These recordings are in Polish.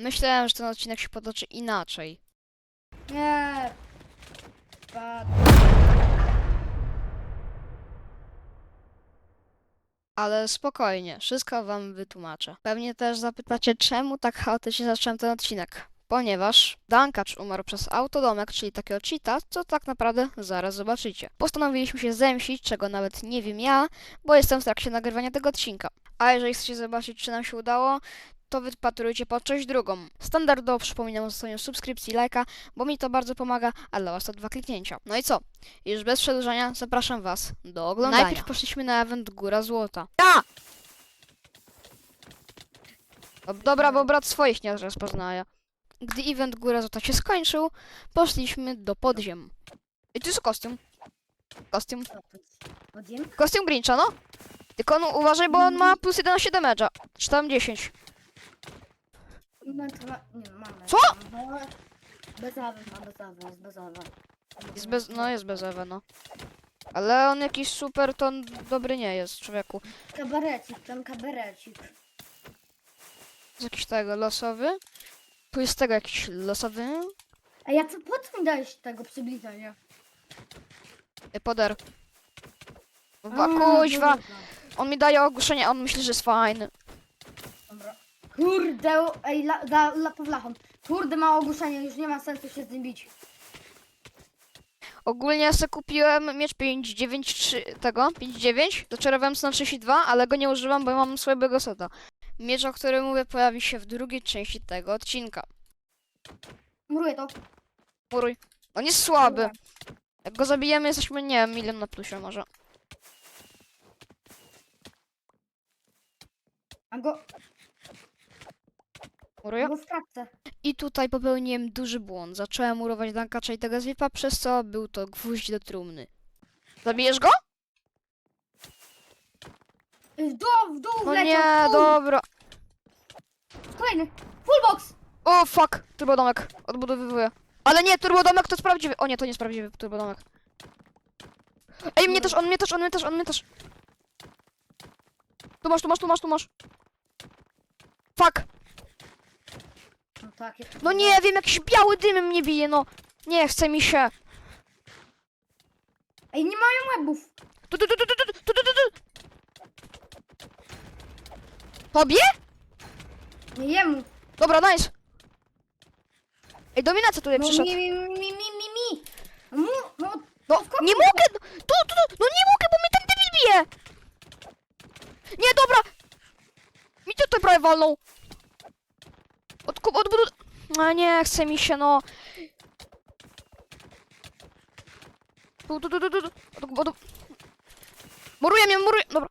Myślałem, że ten odcinek się potoczy inaczej. Nie. Spadł. Ale spokojnie, wszystko wam wytłumaczę. Pewnie też zapytacie, czemu tak chaotycznie zacząłem ten odcinek. Ponieważ Dankacz umarł przez autodomek, czyli takiego cheata, co tak naprawdę zaraz zobaczycie. Postanowiliśmy się zemścić, czego nawet nie wiem ja, bo jestem w trakcie nagrywania tego odcinka. A jeżeli chcecie zobaczyć, czy nam się udało, to wypatrujcie po część drugą. Standardowo przypominam o zostawieniu subskrypcji, lajka, bo mi to bardzo pomaga, a dla was to dwa kliknięcia. No i co? Już bez przedłużania zapraszam was do oglądania. Najpierw poszliśmy na event Góra Złota. Ja! No, dobra, bo brat swoich nie rozpoznaje. Gdy event Góra Złota się skończył, poszliśmy do podziem. I tu jest kostium. Kostium. Kostium Grincha, no. Tylko no, uważaj, bo on ma plus 11 damage'a. Czy tam 10. No, to ma... Nie, mamy. Co? Bez awy, ma bez awy, jest bez awy. Jest bez, no jest bez no. Ale on jakiś super, to on dobry nie jest, człowieku. Kabarecik, tam kabarecik. Jest jakiś tego losowy. Tu jest tego jakiś losowy. A ja co, po co mi dałeś tego przybliżenia? Y, Poder. A, Wa- Kuźwa, dobra. On mi daje ogłoszenie, a on myśli, że jest fajny. Dobra. Kurde, ej, la, la, la, powlachą. Kurde, ma ogłuszenie, już nie ma sensu się z nim bić. Ogólnie ja sobie kupiłem miecz 5.9.3 tego, 5.9, doczarowałem na 32, ale go nie używam, bo mam słabego seta. Miecz, o którym mówię, pojawi się w drugiej części tego odcinka. Muruję to. Muruj. On jest słaby. Jak go zabijemy, jesteśmy, nie wiem, milion na plusie może. A go, Muruję. go. I tutaj popełniłem duży błąd. Zacząłem murować Dankacza i tego zwipa, przez co był to gwóźdź do trumny. Zabijesz go? W dół, w dół, No wleciał, nie, w dół. dobra. Kolejny. Full box. O, fuck! Turbodomek. Odbudowywuję. Ale nie, turbodomek to jest prawdziwy. O nie, to nie jest prawdziwy turbodomek. Ej, mnie też, on mnie też, on mnie też, on mnie też. Tu masz, tu masz, tu masz, tu masz. Fuck! No tak, jest. No nie wiem, jakiś biały dym mnie bije, no. Nie chce mi się. Ej, nie mają łebów. Tu, tu, tu, tu, tu, tu, tu, tu, tu, tu. Tobie? Nie jemu. Dobra, nice. Ej, dominacja tutaj No przyszedł. mi, mi, mi, mi, mi, mu, no, No, skąd nie mogę! no, Tu, tu, tu, no nie mogę, bo mnie ten debil bije! Nie, dobra! Mi tutaj prawie walnął. A nie, chce mi się, no. Tu, tu, tu, tu, tu. Odkup, odkup. Muruje mnie, muruje, dobra.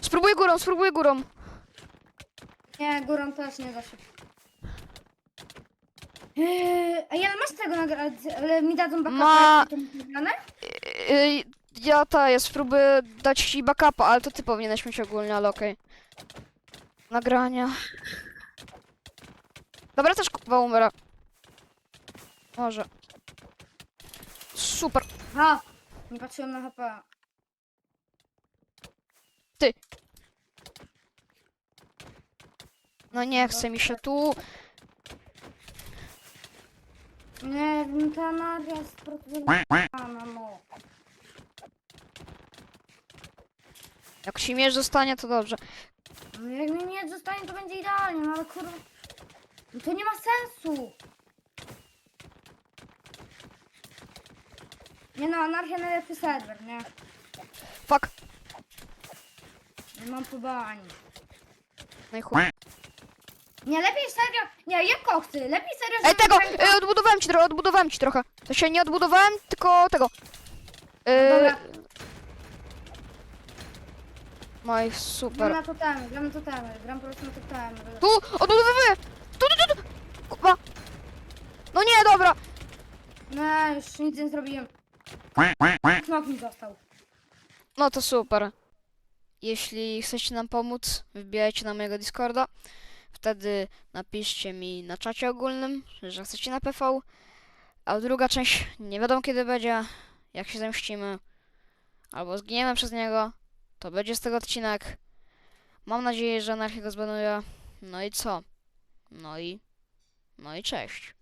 Spróbuję górą, spróbuję górą. Nie, górą też nie da się. Eee, a ja masz tego nagrać, ale mi dadzą backupa, Ma- to nagrane? Yy, ja ta jest, spróbuję dać ci backupa, ale to ty powinieneś mieć ogólnie, ale okej. Nagrania. Dobra, też chyba umrę. Może. Super. Ha! Nie patrzyłem na HP. No nie chce mi się tu. Nie ta nagra jest prototypowana, no. Jak ci miecz zostanie, to dobrze. No Jak mi nie zostanie, to będzie idealnie, no ale kurwa... No to nie ma sensu! Nie no, anarchia najlepszy serwer, nie? Fuck. Nie mam pobani. No i chuj. Nie, lepiej serio... Nie, jak koksy, lepiej serio... Ej, żeby tego! grać- Yy, odbudowałem ci trochę, odbudowałem ci trochę. To się nie odbudowałem, tylko tego. Yy, Dobra, no super. na totemy, gram na totemy, gram po prostu na totemy. Tu! Odbudowywuję! Tu, tu, tu, tu! Kurwa. No nie, dobra. No, już nic nie zrobiłem. Knok mi został. No to super. Jeśli chcecie nam pomóc, wbijajcie na mojego Discorda. Wtedy napiszcie mi na czacie ogólnym, że chcecie na PV. A druga część nie wiadomo kiedy będzie, jak się zemścimy, albo zginiemy przez niego. To będzie z tego odcinek. Mam nadzieję, że anarchia go zbanuje. No i co? No i... No i cześć.